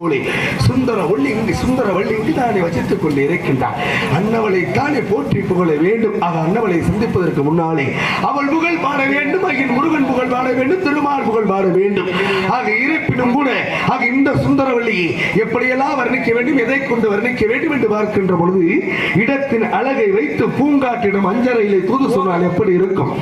சுந்தர சுந்தர ஒள்ளி சுந்தர வள்ளி தானே வசித்துக் கொண்டு இருக்கின்றார் அன்னவளை தானே போற்றி புகழ வேண்டும். அவள் அன்னவளை சந்திப்பதற்கு முன்னாலே அவள் புகழ் பாட வேண்டும். அகின் முருகன் புகழ் பாட வேண்டும். திருமால் புகழ் பாட வேண்டும். ஆக இருப்பினும் கூட ஆக இந்த சுந்தரவள்ளியை எப்படியெல்லாம் வர்ணிக்க வேண்டும் எதை கொண்டு வர்ணிக்க வேண்டும் என்று பார்க்கின்ற பொழுது இடத்தின் அழகை வைத்து பூங்காட்டிடம் அஞ்சரையிலே தூது சொன்னால் எப்படி இருக்கும்?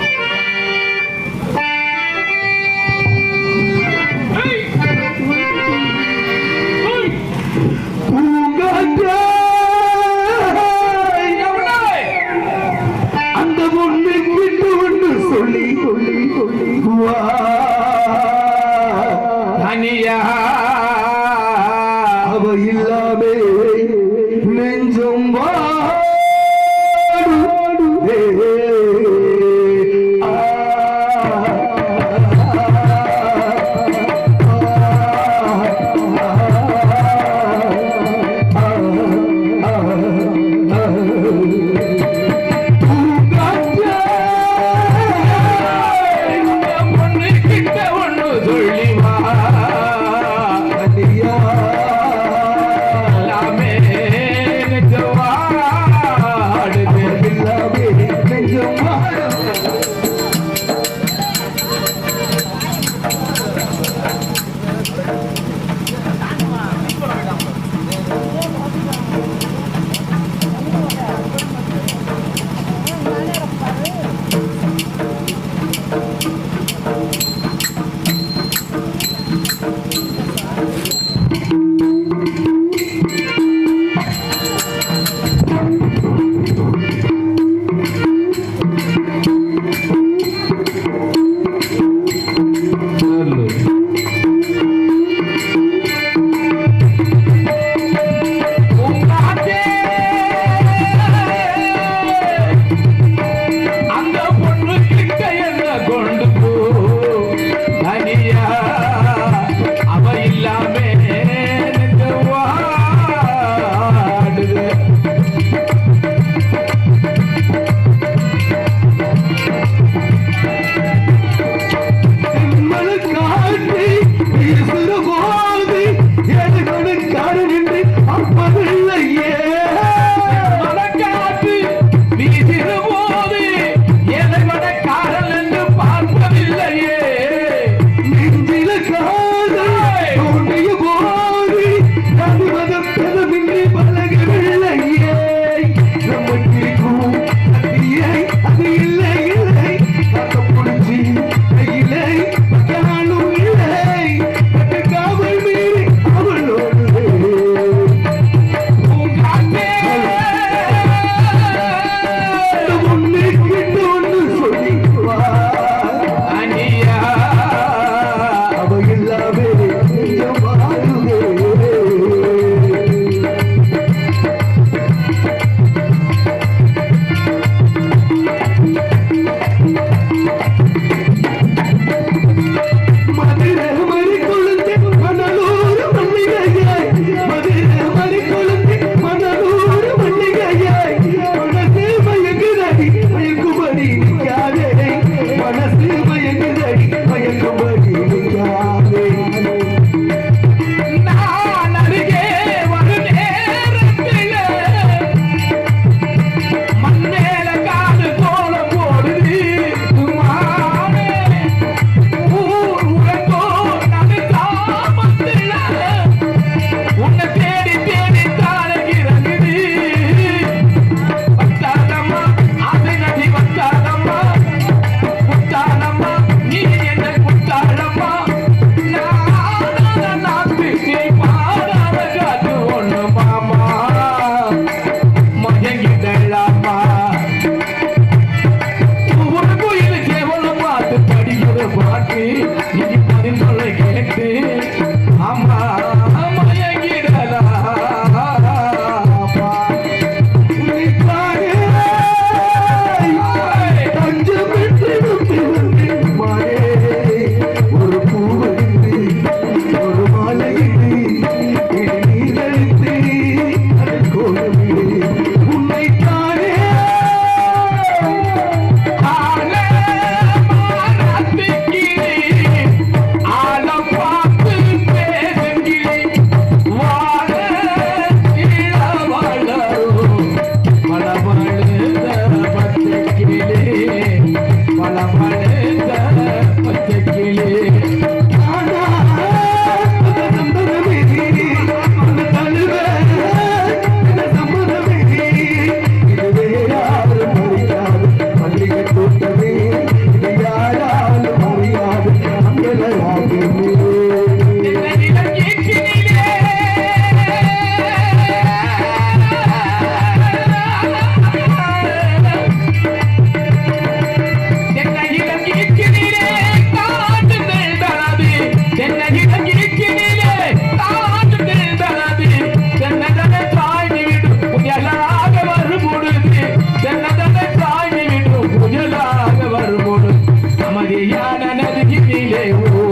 கையிலே ஓ